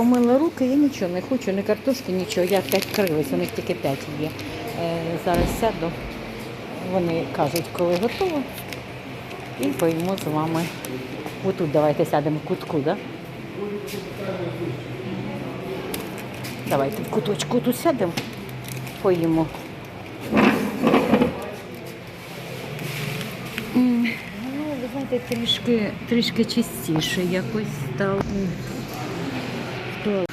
помила руки, я нічого не хочу, ні картошки, нічого. Я п'ять крились, у них тільки п'ять є. Е, зараз сяду. Вони кажуть, коли готово. І поїмо з вами. Отут давайте сядемо в кутку? Да? Давайте в куточку тут сядемо, поїмо. Ну, ви трішки, трішки чистіше якось стало.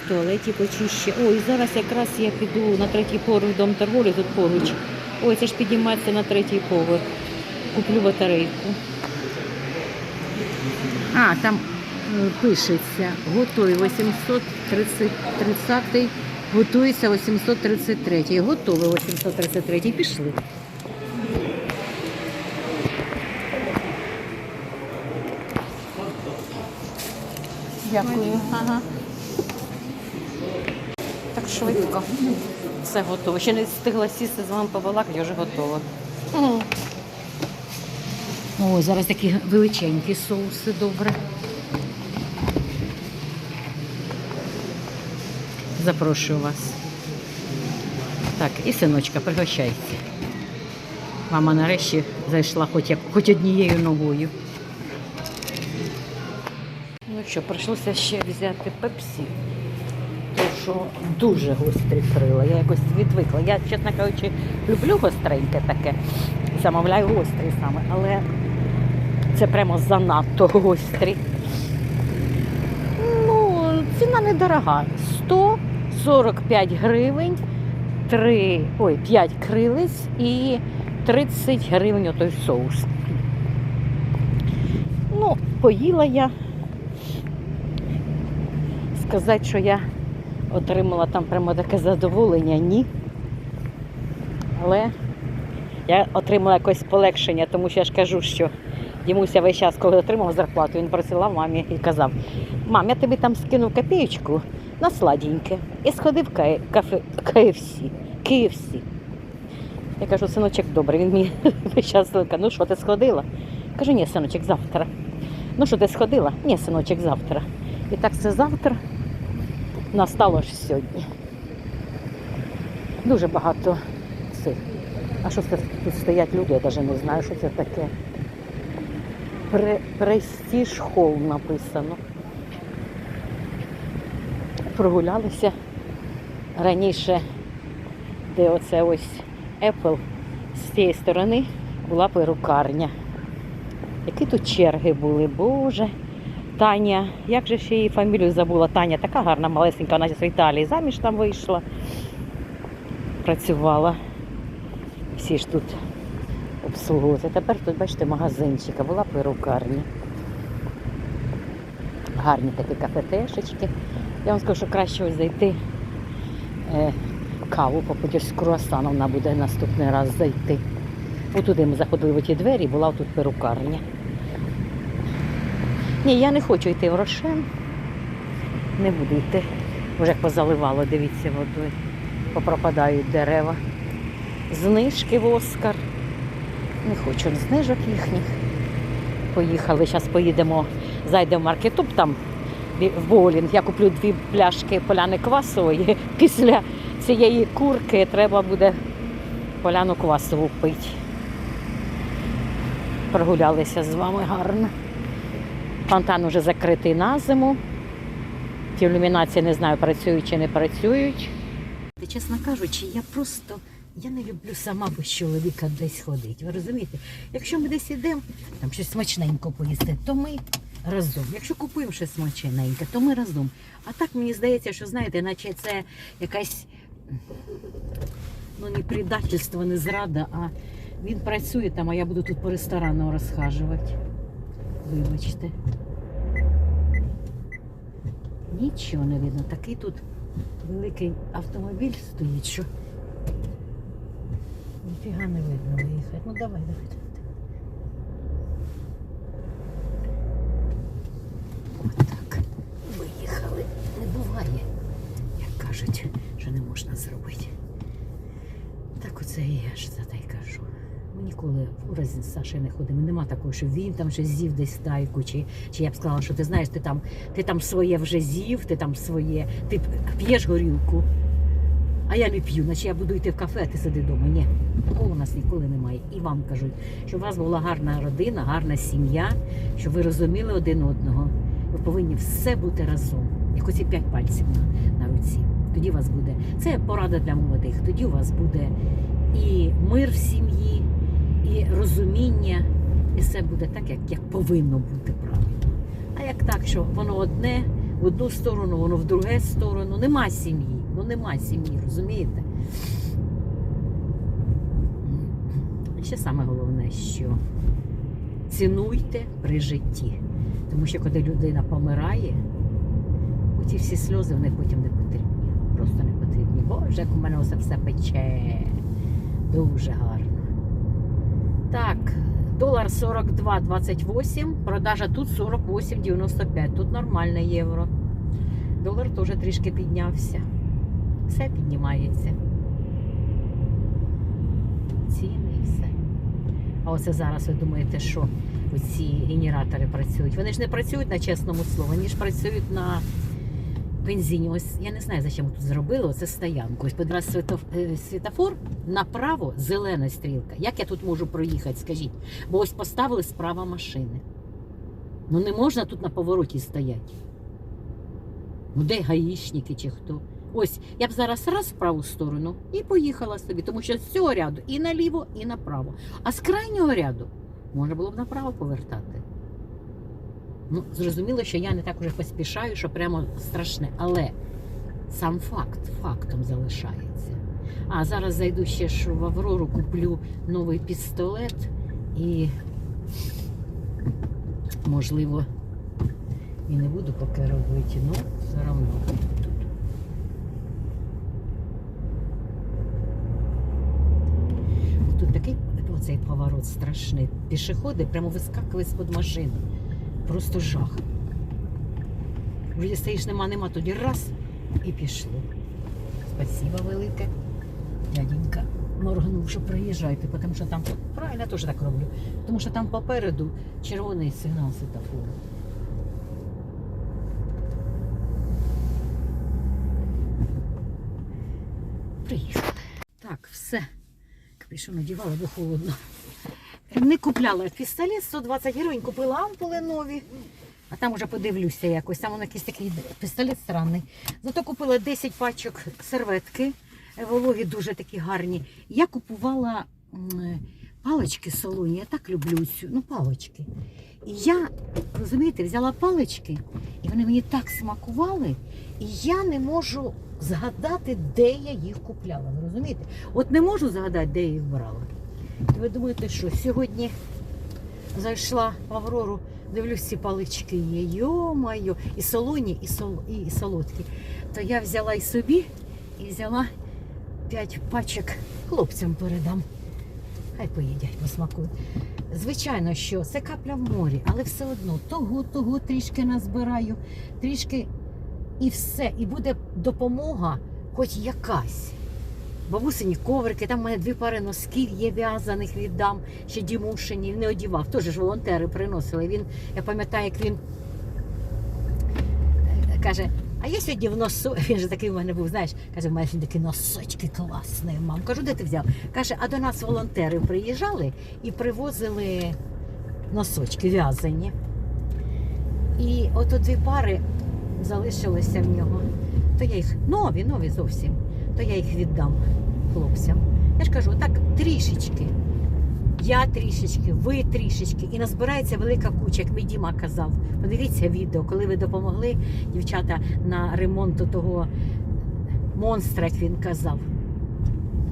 Туалеті почище. Ой, зараз якраз я піду на третій поверх дом торговлі, тут поруч. Ой, це ж підіймається на третій поверх. Куплю батарейку. А, там е, пишеться, готові 830, готується 833. Готові 833. Пішли. Дякую. Ага. Швидко. Все готово. Ще не встигла сісти з вами побалакати, вже готово. О, зараз такі величенькі соуси добре. Запрошую вас. Так, і синочка, пригощайся. Мама нарешті зайшла хоч, як, хоч однією ногою. Ну що, прийшлося ще взяти пепсі. Що дуже гострі крила. Я якось відвикла. Я, чесно кажучи, люблю гостреньке таке. Замовляю гострі саме, але це прямо занадто гострі. Ну, ціна недорога. 145 гривень, 3, ой, 5 крилиць і 30 гривень отой соус. Ну, поїла я. Сказати, що я отримала там прямо таке задоволення, ні. Але я отримала якось полегшення, тому що я ж кажу, що Дімуся весь час, коли отримав зарплату, він присилав мамі і казав: мам, я тобі там скинув копієчку на сладеньке і сходив кафе KFC. KFC. Я кажу, синочок, добре, він мені весь час каже, ну що ти сходила? Кажу, ні, синочок, завтра. Ну що ти сходила? Ні, синочок, завтра. І так це завтра настало ж сьогодні. Дуже багато цих. А що це тут стоять люди, я навіть не знаю, що це таке. Престіж Холл написано. Прогулялися раніше, де оце ось Apple, з цієї сторони була перукарня. Які тут черги були, боже. Таня, як же ще її фамілію забула? Таня така гарна, малесенька, вона з Італії заміж там вийшла, працювала. Всі ж тут обслуговувати. Тепер тут, бачите, магазинчик, а була перукарня. Гарні такі кафетешечки. Я вам скажу, що краще ось зайти е, каву попити з круасаном, вона буде наступний раз зайти. Отуди ми заходили в ті двері, була тут перукарня. Ні, я не хочу йти в Рошен. Не буду йти. Вже позаливало, дивіться, водою. Попропадають дерева. Знижки в Оскар. Не хочу знижок їхніх. Поїхали. Зараз поїдемо, зайдемо в маркетоп там в боулінг. Я куплю дві пляшки поляни квасової. Після цієї курки треба буде поляну квасову пити. Прогулялися з вами гарно. Фонтан вже закритий на зиму. Ті ілюмінації не знаю, працюють чи не працюють. Чесно кажучи, я просто я не люблю сама без чоловіка десь ходити. Ви розумієте? Якщо ми десь йдемо, там щось смачненько поїсти, то ми разом. Якщо купуємо щось смачненьке, то ми разом. А так мені здається, що знаєте, наче це якась ну не предательство, не зрада, а він працює там, а я буду тут по ресторану розхажувати. Вибачте. Нічого не видно. Такий тут великий автомобіль стоїть, що ніфіга не видно виїхати. Ну давай, давай. давай. Отак. Виїхали. Не буває, як і я ж за те й кажу. Ми ніколи в разі з Сашею не ходимо. Нема такого, що він там вже з'їв десь стайку, чи, чи я б сказала, що ти знаєш, ти там, ти там своє вже з'їв, ти там своє, ти п'єш горілку. А я не п'ю, наче я буду йти в кафе, а ти сиди вдома. Ні, такого у нас ніколи немає. І вам кажуть, щоб у вас була гарна родина, гарна сім'я, щоб ви розуміли один одного. Ви повинні все бути разом, як оці п'ять пальців на, на руці. Тоді у вас буде. Це порада для молодих. Тоді у вас буде і мир в сім'ї, і розуміння, і все буде так, як, як повинно бути правильно. А як так, що воно одне в одну сторону, воно в другу сторону, нема сім'ї. Ну нема сім'ї, розумієте? І ще саме головне, що цінуйте при житті. Тому що коли людина помирає, оці всі сльози вони потім не потрібні. Просто не потрібні. Боже, як у мене оце все пече. Дуже гарно. Так, долар 42,28, продажа тут 48,95. Тут нормальне євро. Долар теж трішки піднявся. Все піднімається. Ціни і все. А оце зараз ви думаєте, що оці генератори працюють. Вони ж не працюють на чесному слові, вони ж працюють на бензині. Ось я не знаю, за чим тут зробили. Оце стоянку. Ось подразу е, світофор направо зелена стрілка. Як я тут можу проїхати, скажіть? Бо ось поставили справа машини. Ну не можна тут на повороті стояти. Ну, де гаїшники чи хто? Ось я б зараз раз в праву сторону і поїхала собі, тому що з цього ряду і наліво, і направо. А з крайнього ряду можна було б направо повертати. Ну, зрозуміло, що я не так уже поспішаю, що прямо страшне. Але сам факт фактом залишається. А зараз зайду ще ж в Аврору, куплю новий пістолет і, можливо, і не буду поки робити, ну, все одно. Тут такий оцей поворот страшний. Пішоходи прямо вискакують з-під машини. Просто жах. Вже стоїш, нема, нема, тоді раз і пішло. Спасибо велике. Дяденька моргнув, що приїжджайте, тому що там правильно я теж так роблю. Тому що там попереду червоний сигнал світофору. Приїхали. Так, все. Капюшон одягала, бо холодно. Не купляла пістолет 120 гривень, купила ампули нові. А там уже подивлюся якось. Там воно якийсь такий пістолет странний. Зато купила 10 пачок серветки. Вологі дуже такі гарні. Я купувала палички солоні. Я так люблю цю. Ну, палички. І я, розумієте, взяла палички, і вони мені так смакували, і я не можу згадати, де я їх купляла. Ви розумієте? От не можу згадати, де я їх брала. Ви думаєте, що сьогодні зайшла в Аврору, дивлюсь, ці палички є. Йо-майо, і солоні, і, сол, і солодкі. То я взяла і собі, і взяла 5 пачок хлопцям передам. Хай поїдять, посмакують. Звичайно, що це капля в морі, але все одно того, того трішки назбираю, трішки і все. І буде допомога, хоч якась. Бабусині коврики, там в мене дві пари носків є в'язаних, віддам ще Дімушині, не одівав. Теж ж волонтери приносили. Він, я пам'ятаю, як він е, каже, а я сьогодні в носу. Він же такий у мене був, знаєш, каже, в мене такі носочки класні, мам. Кажу, де ти взяв? Каже, а до нас волонтери приїжджали і привозили носочки в'язані. І ото дві пари залишилися в нього. То я їх нові, нові зовсім. То я їх віддам хлопцям. Я ж кажу, так трішечки. Я трішечки, ви трішечки. І назбирається велика куча, як мій Діма казав. Подивіться відео, коли ви допомогли дівчата на ремонту того монстра, як він казав.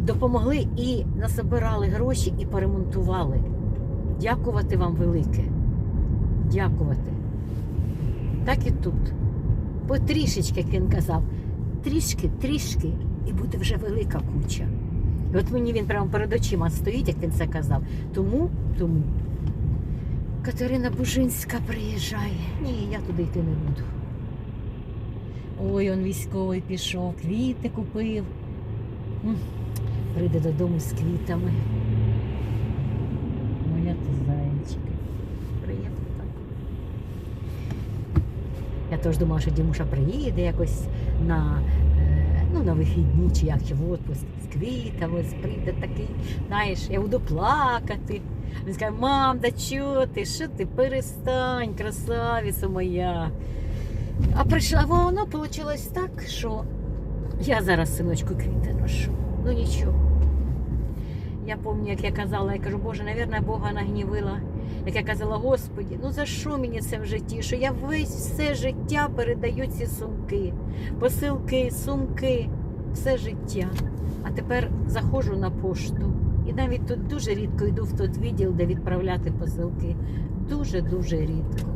Допомогли і насобирали гроші і поремонтували. Дякувати вам велике. Дякувати. Так і тут. Потрішечки, як він казав. Трішки, трішки, і буде вже велика куча. От мені він прямо перед очима стоїть, як він це казав. Тому, тому Катерина Бужинська приїжджає. Ні, я туди йти не буду. Ой, он військовий пішов, квіти купив. Прийде додому з квітами. Моя ти зайчика. Приємно так. Я теж думала, що Дімуша приїде якось на на вихідні чи як, чи в отпуск з квітами, ось прийде такий, знаєш, я буду плакати. Він скаже, мам, да чого ти? Що ти? Перестань, красавиця моя. А прийшла, воно вийшло так, що я зараз синочку квіти ношу. Ну нічого. Я пам'ятаю, як я казала, я кажу, Боже, навірно, Бога нагнівила. Як я казала, Господі, ну за що мені це в житті? Що я весь все життя передаю ці сумки, посилки, сумки, все життя. А тепер заходжу на пошту. І навіть тут дуже рідко йду в той відділ, де відправляти посилки. Дуже-дуже рідко.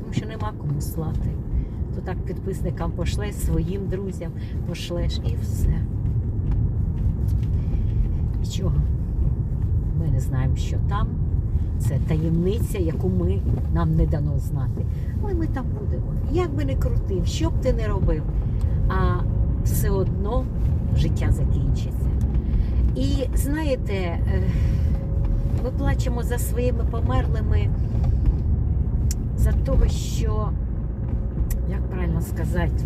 Тому що нема кому слати. То так підписникам пошлеш, своїм друзям пошлеш і все. Нічого. Ми не знаємо, що там. Це таємниця, яку ми нам не дано знати. Але ми там будемо. Як би не крутив, що б ти не робив, а все одно життя закінчиться. І знаєте, е, ми плачемо за своїми померлими, за того, що, як правильно сказати,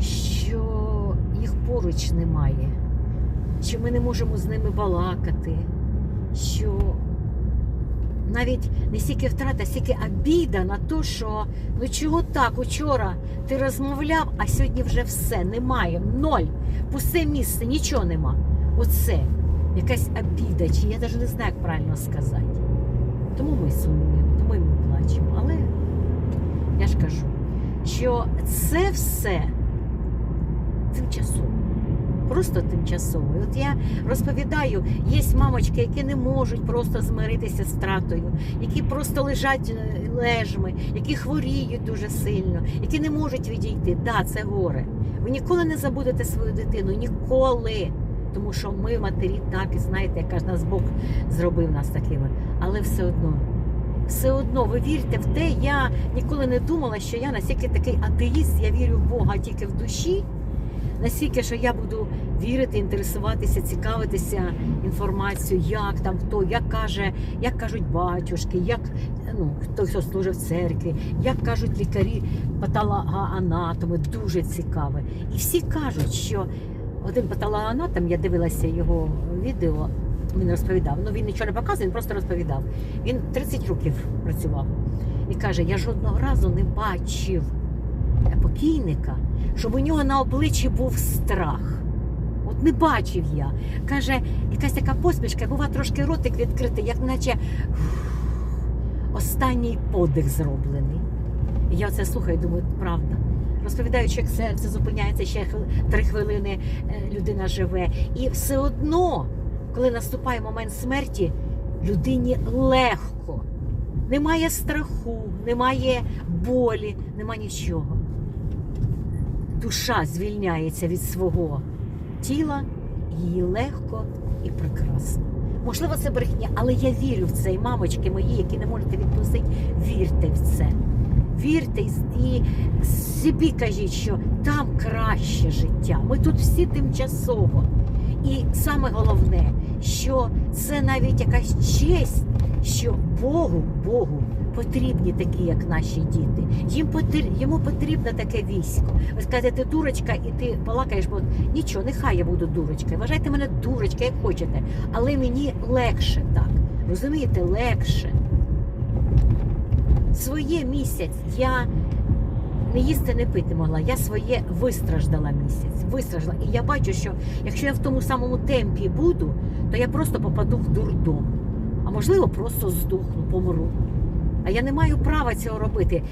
що їх поруч немає, що ми не можемо з ними балакати, що навіть не стільки втрата, стільки обіда на те, що ну чого так, учора ти розмовляв, а сьогодні вже все, немає, ноль, пусте місце, нічого нема. Оце якась обіда, чи я навіть не знаю, як правильно сказати. Тому ми сумуємо, тому й ми плачемо. Але я ж кажу, що це все тимчасово. Просто тимчасово. От я розповідаю, є мамочки, які не можуть просто змиритися з втратою, які просто лежать е, лежми, які хворіють дуже сильно, які не можуть відійти. Да, це горе. Ви ніколи не забудете свою дитину, ніколи. Тому що ми, матері, так і знаєте, яка ж нас Бог зробив нас такими. Але все одно, все одно, ви вірте в те, я ніколи не думала, що я настільки такий атеїст, я вірю в Бога тільки в душі. Настільки, що я буду вірити, інтересуватися, цікавитися інформацією, як там хто, як каже, як кажуть батюшки, як ну хто служить в церкві, як кажуть лікарі, патологоанатоми, дуже цікаве. І всі кажуть, що один патологоанатом, я дивилася його відео, він розповідав. Ну він нічого не показує, він просто розповідав. Він 30 років працював і каже: я жодного разу не бачив покійника, щоб у нього на обличчі був страх. От не бачив я. Каже, якась така посмішка, бува трошки ротик відкритий, як наче останній подих зроблений. Я це слухаю, думаю, правда. Розповідаючи, як серце зупиняється ще три хвилини, е, людина живе. І все одно, коли наступає момент смерті, людині легко. Немає страху, немає болі, немає нічого. Душа звільняється від свого тіла, їй легко і прекрасно. Можливо, це брехня, але я вірю в це. І мамочки мої, які не можете відпустити, вірте в це. Вірте і собі кажіть, що там краще життя. Ми тут всі тимчасово. І саме головне, що це навіть якась честь, що Богу, Богу потрібні такі, як наші діти. Їм потр- йому потрібно таке військо. Ви скажете, ти дурочка, і ти балакаєш, бо нічого, нехай я буду дурочкою. Вважайте мене дурочка, як хочете. Але мені легше так. Розумієте, легше. Своє місяць я не їсти, не пити могла. Я своє вистраждала місяць. Вистраждала. І я бачу, що якщо я в тому самому темпі буду, то я просто попаду в дурдом. А можливо, просто здохну, помру. А я не маю права цього робити.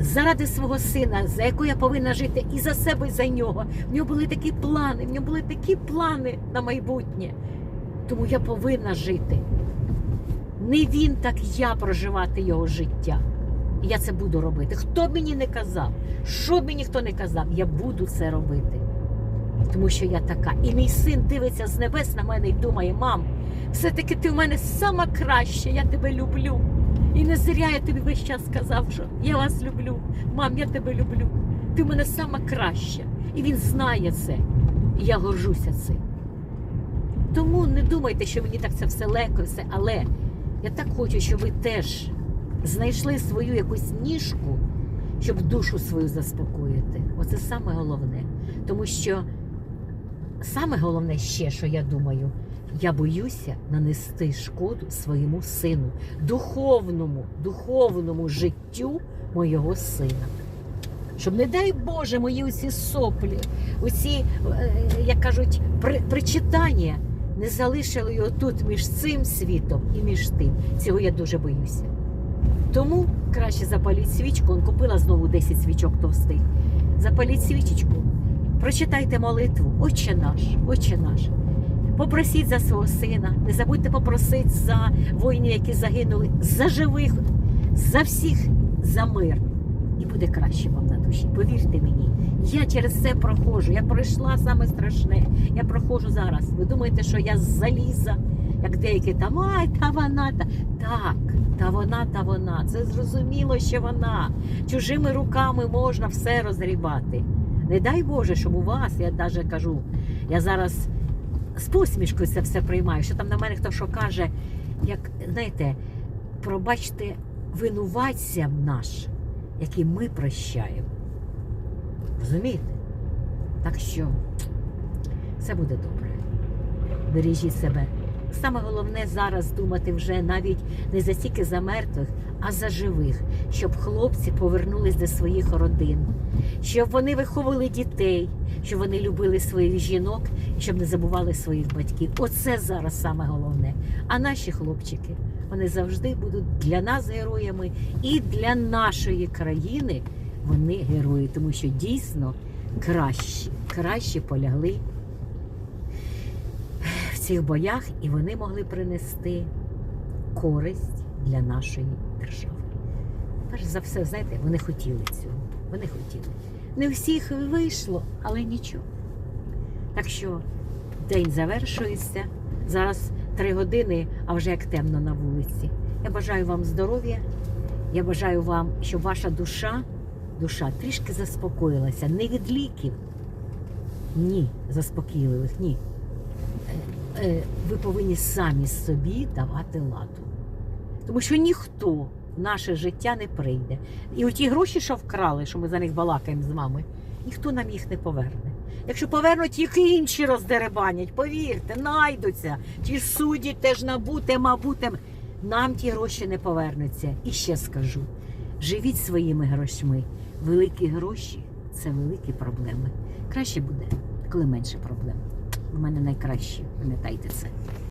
Заради свого сина, за якого я повинна жити і за себе, і за нього. В нього були такі плани, в нього були такі плани на майбутнє. Тому я повинна жити. Не він, так я проживати його життя. І я це буду робити. Хто б мені не казав, що б мені ніхто не казав, я буду це робити. Тому що я така. І мій син дивиться з небес на мене і думає: мам, все-таки ти в мене сама краща, я тебе люблю. І не зря я тобі весь час сказав, що я вас люблю. Мам, я тебе люблю. Ти в мене сама краща. І він знає це. І я горжуся цим. Тому не думайте, що мені так це все легко, все, але я так хочу, щоб ви теж знайшли свою якусь ніжку, щоб душу свою заспокоїти. Оце саме головне. Тому що саме головне ще, що я думаю, я боюся нанести шкоду своєму сину, духовному, духовному життю мого сина. Щоб, не дай Боже, мої усі соплі, усі, е, як кажуть, при, причитання не залишили його тут між цим світом і між тим. Цього я дуже боюся. Тому краще запаліть свічку. Он купила знову 10 свічок товстих. Запаліть свічечку, прочитайте молитву, Отче наш, Отче наш. Попросіть за свого сина, не забудьте попросити за воїнів, які загинули, за живих, за всіх, за мир. І буде краще вам на душі. Повірте мені, я через це проходжу. Я пройшла саме страшне. Я проходжу зараз. Ви думаєте, що я з заліза, як деякі там, ай, та вона та. Так, та вона, та вона. Це зрозуміло, що вона. Чужими руками можна все розрібати. Не дай Боже, щоб у вас, я навіть кажу, я зараз з посмішкою це все приймаю. Що там на мене хто що каже, як знаєте, пробачте винуватцям наш, які ми прощаємо. Розумієте? Так що все буде добре. Бережіть себе. Саме головне зараз думати вже навіть не за стільки за мертвих, а за живих, щоб хлопці повернулись до своїх родин, щоб вони виховували дітей, щоб вони любили своїх жінок щоб не забували своїх батьків. Оце зараз саме головне. А наші хлопчики вони завжди будуть для нас героями і для нашої країни вони герої, тому що дійсно кращі, краще полягли в цих боях, і вони могли принести користь для нашої держави. Перш за все, знаєте, вони хотіли цього. Вони хотіли. Не всіх вийшло, але нічого. Так що день завершується. Зараз три години, а вже як темно на вулиці. Я бажаю вам здоров'я. Я бажаю вам, щоб ваша душа, душа трішки заспокоїлася. Не від ліків. Ні, заспокійливих, ні. Е, е, Ви повинні самі собі давати ладу. Тому що ніхто в наше життя не прийде. І оті гроші, що вкрали, що ми за них балакаємо з вами, ніхто нам їх не поверне. Якщо повернуть, їх інші роздеребанять, повірте, найдуться. Ті ж судді, теж набуте, мабуте. Нам ті гроші не повернуться. І ще скажу: живіть своїми грошми. Великі гроші це великі проблеми. Краще буде, коли менше проблем. У мене найкраще, пам'ятайте це.